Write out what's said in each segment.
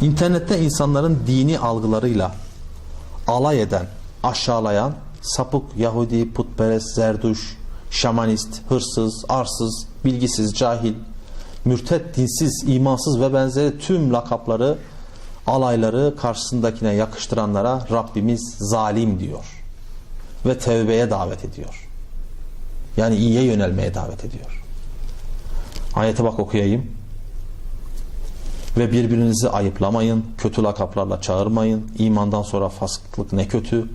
İnternette insanların dini algılarıyla alay eden, aşağılayan, sapık Yahudi, putperest, zerduş, şamanist, hırsız, arsız, bilgisiz, cahil, mürtet, dinsiz, imansız ve benzeri tüm lakapları, alayları karşısındakine yakıştıranlara Rabbimiz zalim diyor. Ve tevbeye davet ediyor. Yani iyiye yönelmeye davet ediyor. Ayete bak okuyayım. Ve birbirinizi ayıplamayın, kötü lakaplarla çağırmayın. İmandan sonra fasıklık ne kötü.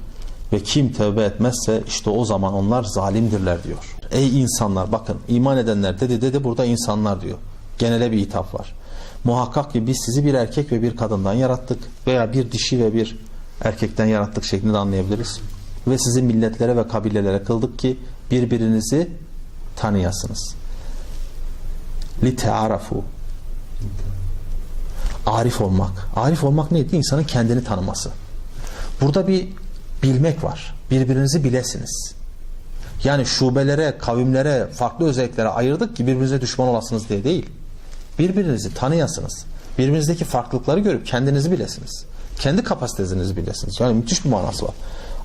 Ve kim tövbe etmezse işte o zaman onlar zalimdirler diyor. Ey insanlar bakın iman edenler dedi dedi burada insanlar diyor. Genele bir hitap var. Muhakkak ki biz sizi bir erkek ve bir kadından yarattık veya bir dişi ve bir erkekten yarattık şeklinde anlayabiliriz. Ve sizi milletlere ve kabilelere kıldık ki birbirinizi tanıyasınız. Li te'arafu Arif olmak. Arif olmak neydi? İnsanın kendini tanıması. Burada bir bilmek var. Birbirinizi bilesiniz. Yani şubelere, kavimlere, farklı özelliklere ayırdık ki birbirinize düşman olasınız diye değil. Birbirinizi tanıyasınız. Birbirinizdeki farklılıkları görüp kendinizi bilesiniz. Kendi kapasitenizi bilesiniz. Yani müthiş bir manası var.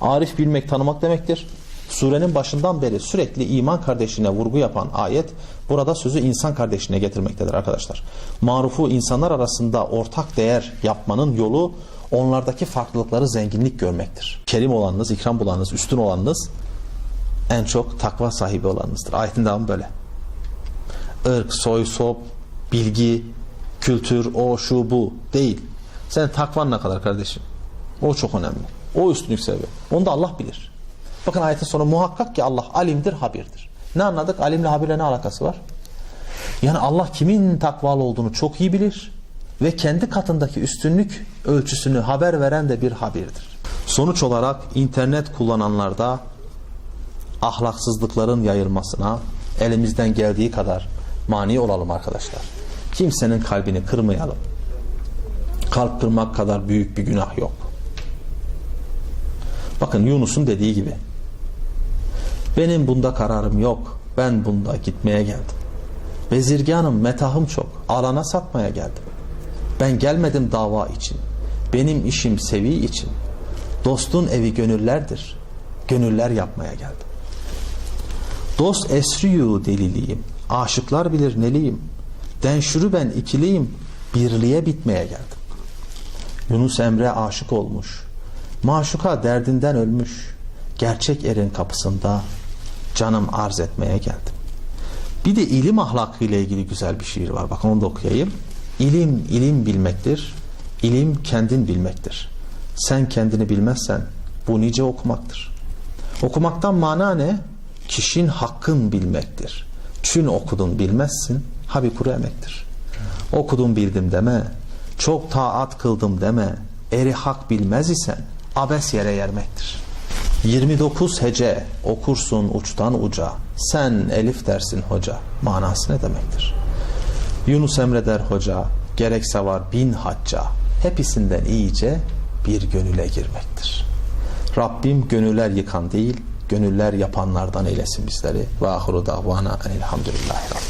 Arif bilmek, tanımak demektir. Surenin başından beri sürekli iman kardeşine vurgu yapan ayet burada sözü insan kardeşine getirmektedir arkadaşlar. Marufu insanlar arasında ortak değer yapmanın yolu onlardaki farklılıkları zenginlik görmektir. Kerim olanınız, ikram bulanınız, üstün olanınız en çok takva sahibi olanınızdır. Ayetin devamı böyle. Irk, soy, sop, bilgi, kültür, o, şu, bu değil. Senin takvan ne kadar kardeşim? O çok önemli. O üstünlük sebebi. Onu da Allah bilir. Bakın ayetin sonu muhakkak ki Allah alimdir, habirdir. Ne anladık? Alimle habirle ne alakası var? Yani Allah kimin takvalı olduğunu çok iyi bilir ve kendi katındaki üstünlük ölçüsünü haber veren de bir habirdir. Sonuç olarak internet kullananlarda ahlaksızlıkların yayılmasına elimizden geldiği kadar mani olalım arkadaşlar. Kimsenin kalbini kırmayalım. Kalp kırmak kadar büyük bir günah yok. Bakın Yunus'un dediği gibi benim bunda kararım yok. Ben bunda gitmeye geldim. Bezirganım, metahım çok. Alana satmaya geldim. Ben gelmedim dava için. Benim işim sevi için. Dostun evi gönüllerdir. Gönüller yapmaya geldim. Dost esriyu deliliyim. Aşıklar bilir neliyim. Denşürü ben ikiliyim. Birliğe bitmeye geldim. Yunus Emre aşık olmuş. Maşuka derdinden ölmüş. Gerçek erin kapısında canım arz etmeye geldim. Bir de ilim ahlakı ile ilgili güzel bir şiir var. Bakın onu da okuyayım. İlim, ilim bilmektir. İlim kendin bilmektir. Sen kendini bilmezsen bu nice okumaktır. Okumaktan mana ne? Kişinin hakkın bilmektir. Çün okudun bilmezsin, habi kuru emektir. Okudum bildim deme, çok taat kıldım deme, eri hak bilmez isen abes yere yermektir. 29 hece okursun uçtan uca, sen elif dersin hoca, manası ne demektir? Yunus Emre der hoca, gerekse var bin hacca, hepsinden iyice bir gönüle girmektir. Rabbim gönüller yıkan değil, gönüller yapanlardan eylesin bizleri. Ve ahiru davana enilhamdülillahi rabbil